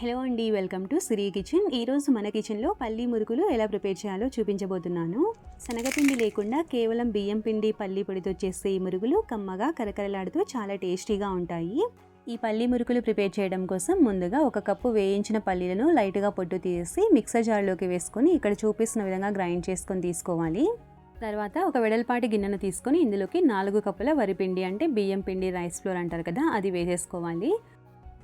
Hello అండి welcome to Siri kitchen. ఈరోజు మన కిచెన్లో పల్లి మురుకులు ఎలా ప్రిపేర్ చేయాలో చూపించబోతున్నాను. శనగపిండి లేకుండా కేవలం బియ్యం పిండి పల్లి పొడితో చేసే ఈ మురుగులు కమ్మగా కరకరలాడుతూ చాలా టేస్టీగా ఉంటాయి. ఈ పల్లి మురుకులు ప్రిపేర్ చేయడం కోసం ముందుగా ఒక కప్పు వేయించిన పల్లీలను లైట్గా పొట్టు తీసి మిక్సర్ జార్లోకి వేసుకొని ఇక్కడ చూపిస్తున్న విధంగా గ్రైండ్ చేసుకొని తీసుకోవాలి. తర్వాత ఒక వెడల్పాటి గిన్నెను తీసుకొని ఇందులోకి నాలుగు కప్పుల వరిపిండి అంటే బియ్యం పిండి రైస్ ఫ్లోర్ అంటారు కదా అది వేసేసుకోవాలి.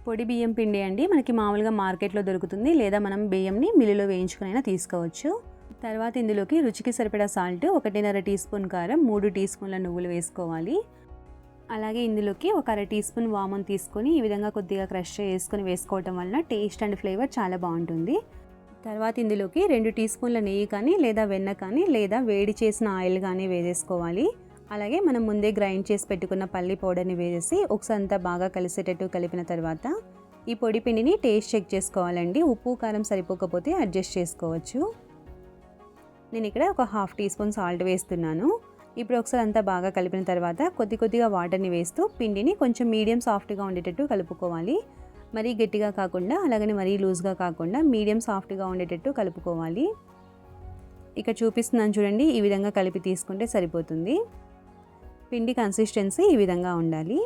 పొడి బియ్యం పిండి అండి. మనకి మామూలుగా మార్కెట్లో దొరుకుతుంది. లేదా మనం బియ్యంని మిల్లులో వేయించుకునైనా తీసుకోవచ్చు. తర్వాత ఇందులోకి రుచికి సరిపడా సాల్ట్ ఒకటిన్నర టీ స్పూన్ కారం మూడు టీ స్పూన్ల నువ్వులు వేసుకోవాలి. అలాగే ఇందులోకి ఒక అర టీ స్పూన్ వామన్ తీసుకొని ఈ విధంగా కొద్దిగా క్రష్ చేసుకొని వేసుకోవటం వలన టేస్ట్ అండ్ ఫ్లేవర్ చాలా బాగుంటుంది. తర్వాత ఇందులోకి రెండు టీ స్పూన్ల నెయ్యి కానీ లేదా వెన్న కానీ లేదా వేడి చేసిన ఆయిల్ కానీ వేసేసుకోవాలి. అలాగే మనం ముందే గ్రైండ్ చేసి పెట్టుకున్న పల్లి పౌడర్ని వేసేసి ఒకసారి అంతా బాగా కలిసేటట్టు కలిపిన తర్వాత ఈ పొడి పిండిని టేస్ట్ చెక్ చేసుకోవాలండి. ఉప్పు కారం సరిపోకపోతే అడ్జస్ట్ చేసుకోవచ్చు. నేను ఇక్కడ ఒక హాఫ్ టీ స్పూన్ సాల్ట్ వేస్తున్నాను. ఇప్పుడు ఒకసారి అంతా బాగా కలిపిన తర్వాత కొద్ది కొద్దిగా వాటర్ని వేస్తూ పిండిని కొంచెం మీడియం సాఫ్ట్గా ఉండేటట్టు కలుపుకోవాలి. మరీ గట్టిగా కాకుండా అలాగని మరీ లూజ్గా కాకుండా మీడియం సాఫ్ట్గా ఉండేటట్టు కలుపుకోవాలి. ఇక్కడ చూపిస్తున్నాను చూడండి ఈ విధంగా కలిపి తీసుకుంటే సరిపోతుంది. పిండి కన్సిస్టెన్సీ ఈ విధంగా ఉండాలి.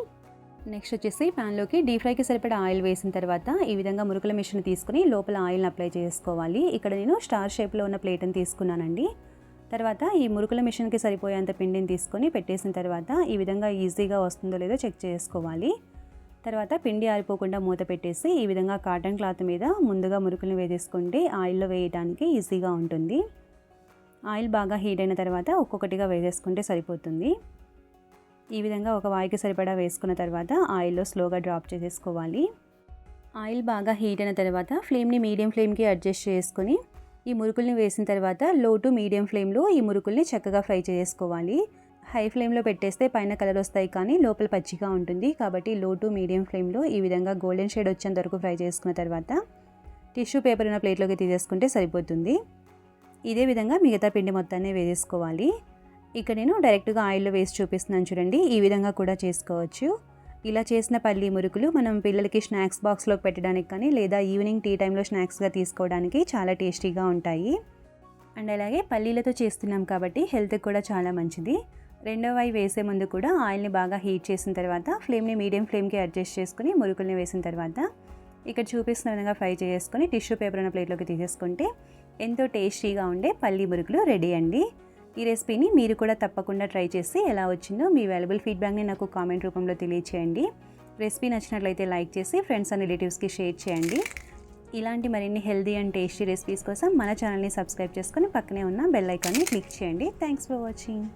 నెక్స్ట్ వచ్చేసి ప్యాన్లోకి డీప్ ఫ్రైకి సరిపడా ఆయిల్ వేసిన తర్వాత ఈ విధంగా మురుకుల మిషన్ తీసుకుని లోపల ఆయిల్ని అప్లై చేసుకోవాలి. ఇక్కడ నేను స్టార్ షేప్లో ఉన్న ప్లేట్ని తీసుకున్నానండి. తర్వాత ఈ మురుకుల మిషన్కి సరిపోయేంత పిండిని తీసుకొని పెట్టేసిన తర్వాత ఈ విధంగా ఈజీగా వస్తుందో లేదో చెక్ చేసుకోవాలి. తర్వాత పిండి ఆరిపోకుండా మూత పెట్టేసి ఈ విధంగా కాటన్ క్లాత్ మీద ముందుగా మురుకులను వేసేసుకుంటే ఆయిల్లో వేయడానికి ఈజీగా ఉంటుంది. ఆయిల్ బాగా హీట్ అయిన తర్వాత ఒక్కొక్కటిగా వేసేసుకుంటే సరిపోతుంది. ఈ విధంగా ఒక వాయికి సరిపడా వేసుకున్న తర్వాత ఆయిల్లో స్లోగా డ్రాప్ చేసేసుకోవాలి. ఆయిల్ బాగా హీట్ అయిన తర్వాత ఫ్లేమ్ని మీడియం ఫ్లేమ్కి అడ్జస్ట్ చేసుకొని ఈ మురుకుల్ని వేసిన తర్వాత లో టు మీడియం ఫ్లేమ్లో ఈ మురుకుల్ని చక్కగా ఫ్రై చేసుకోవాలి. హై ఫ్లేమ్లో పెట్టేస్తే పైన కలర్ వస్తాయి కానీ లోపల పచ్చిగా ఉంటుంది కాబట్టి లో టు మీడియం ఫ్లేమ్లో ఈ విధంగా గోల్డెన్ షేడ్ వచ్చేంత వరకు ఫ్రై చేసుకున్న తర్వాత టిష్యూ పేపర్ ఉన్న ప్లేట్లోకి తీసేసుకుంటే సరిపోతుంది. ఇదే విధంగా మిగతా పిండి మొత్తాన్ని వేసేసుకోవాలి. ఇక నేను డైరెక్ట్గా ఆయిల్లో వేసి చూపిస్తున్నాను చూడండి. ఈ విధంగా కూడా చేసుకోవచ్చు. ఇలా చేసిన పల్లి మురుకులు మనం పిల్లలకి స్నాక్స్ బాక్స్లో పెట్టడానికి కానీ లేదా ఈవినింగ్ టీ టైంలో స్నాక్స్గా తీసుకోవడానికి చాలా టేస్టీగా ఉంటాయి. అండ్ అలాగే పల్లీలతో చేస్తున్నాం కాబట్టి హెల్త్కి కూడా చాలా మంచిది. రెండో వై వేసే ముందు కూడా ఆయిల్ని బాగా హీట్ చేసిన తర్వాత ఫ్లేమ్ని మీడియం ఫ్లేమ్కి అడ్జస్ట్ చేసుకుని మురుకుల్ని వేసిన తర్వాత ఇక్కడ చూపిస్తున్న విధంగా ఫ్రై చేసుకొని టిష్యూ పేపర్ ఉన్న ప్లేట్లోకి తీసేసుకుంటే ఎంతో టేస్టీగా ఉండే పల్లీ మురుకులు రెడీ అండి. ఈ రెసిపీని మీరు కూడా తప్పకుండా ట్రై చేసి ఎలా వచ్చిందో మీ వాల్యుబుల్ ఫీడ్బ్యాక్ని నాకు కామెంట్ రూపంలో తెలియచేయండి. రెసిపీ నచ్చినట్లయితే లైక్ చేసి ఫ్రెండ్స్ అండ్ రిలేటివ్స్కి షేర్ చేయండి. ఇలాంటి మరిన్ని హెల్దీ అండ్ టేస్టీ రెసిపీస్ కోసం మన ఛానల్ని సబ్స్క్రైబ్ చేసుకొని పక్కనే ఉన్న బెల్ ఐకాన్ని క్లిక్ చేయండి. Thanks for watching